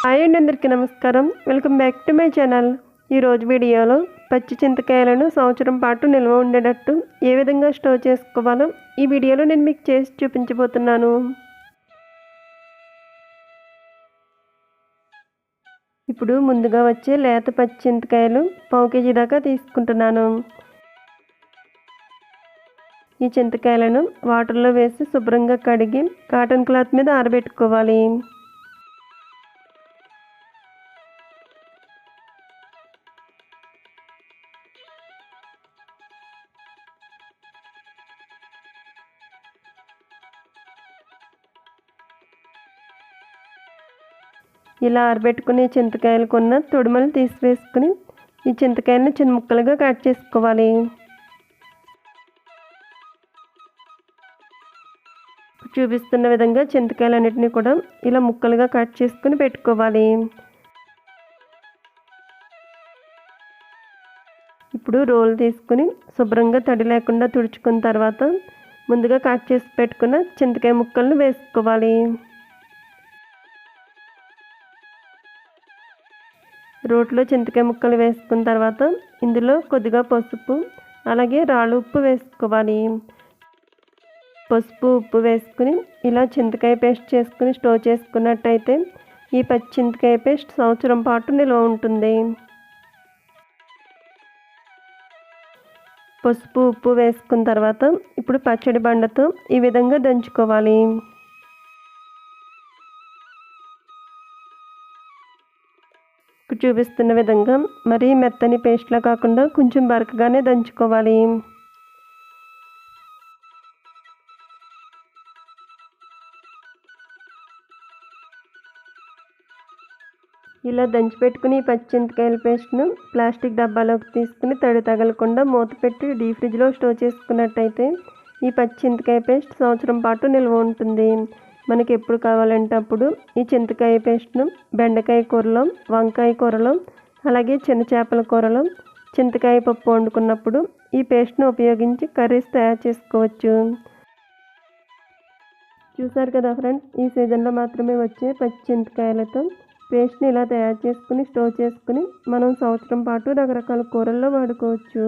Hi అండి అందరికీ నమస్కారం. Welcome back to my channel. ఈరోజు వీడియోలో పచ్చి చింతకాయలను సంవత్సరం పాటు నిల్వ ఉండేటట్టు ఏ విధంగా స్టోర్ చేసుకోవాలో ఈ వీడియోలో నేను మీకు చేసి చూపించబోతున్నాను. ఇప్పుడు ముందుగా వచ్చే లేత పచ్చి చింతకాయలు పావు కేజీ దాకా తీసుకుంటున్నాను. ఈ చింతకాయలను వాటర్లో వేసి శుభ్రంగా కడిగి కాటన్ క్లాత్ మీద ఆరబెట్టుకోవాలి. ఇలా ఆరబెట్టుకుని చింతకాయలు కొన్న తొడిమలు తీసివేసుకుని ఈ చింతకాయలను చిన్న ముక్కలుగా కట్ చేసుకోవాలి. చూపిస్తున్న విధంగా చింతకాయలన్నిటిని కూడా ఇలా ముక్కలుగా కట్ చేసుకుని పెట్టుకోవాలి. ఇప్పుడు రోల్ తీసుకుని శుభ్రంగా తడి లేకుండా తుడుచుకున్న తర్వాత ముందుగా కట్ చేసి పెట్టుకున్న చింతకాయ ముక్కలను వేసుకోవాలి. రోట్లో చింతకాయ ముక్కలు వేసుకున్న తర్వాత ఇందులో కొద్దిగా పసుపు అలాగే రాళ్ళు ఉప్పు వేసుకోవాలి. పసుపు ఉప్పు వేసుకుని ఇలా చింతకాయ పేస్ట్ చేసుకుని స్టోర్ చేసుకున్నట్టయితే ఈ పచ్చి చింతకాయ పేస్ట్ సంవత్సరం పాటు నిల్వ ఉంటుంది. పసుపు ఉప్పు వేసుకున్న తర్వాత ఇప్పుడు పచ్చడి బండతో ఈ విధంగా దంచుకోవాలి. చూపిస్తున్న విధంగా మరీ మెత్తని పేస్ట్లా కాకుండా కొంచెం బరకగానే దంచుకోవాలి. ఇలా దంచి పెట్టుకుని పచ్చింతకాయల పేస్ట్ను ప్లాస్టిక్ డబ్బాలోకి తీసుకుని తడి తగలకుండా మూత పెట్టి డీ ఫ్రిడ్జ్లో స్టోర్ చేసుకున్నట్టయితే ఈ పచ్చింతకాయ పేస్ట్ సంవత్సరం పాటు నిల్వ ఉంటుంది. మనకి ఎప్పుడు కావాలంటే అప్పుడు ఈ చింతకాయ పేస్ట్ను బెండకాయ కూరలో వంకాయ కూరలో అలాగే చిన్న చేపల కూరలో చింతకాయ పప్పు వండుకున్నప్పుడు ఈ పేస్ట్ను ఉపయోగించి కర్రీస్ తయారు చేసుకోవచ్చు. చూసారు కదా ఫ్రెండ్స్ ఈ సీజన్లో మాత్రమే వచ్చే పచ్చి చింతకాయలతో పేస్ట్ని ఇలా తయారు చేసుకుని స్టోర్ చేసుకుని మనం సంవత్సరం పాటు రకరకాల కూరల్లో వాడుకోవచ్చు.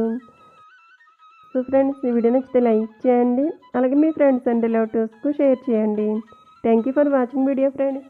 సో ఫ్రెండ్స్ ఈ వీడియో నచ్చితే లైక్ చేయండి అలాగే మీ ఫ్రెండ్స్ అండ్ రిలేటివ్స్కు షేర్ చేయండి. Thank you for watching video friends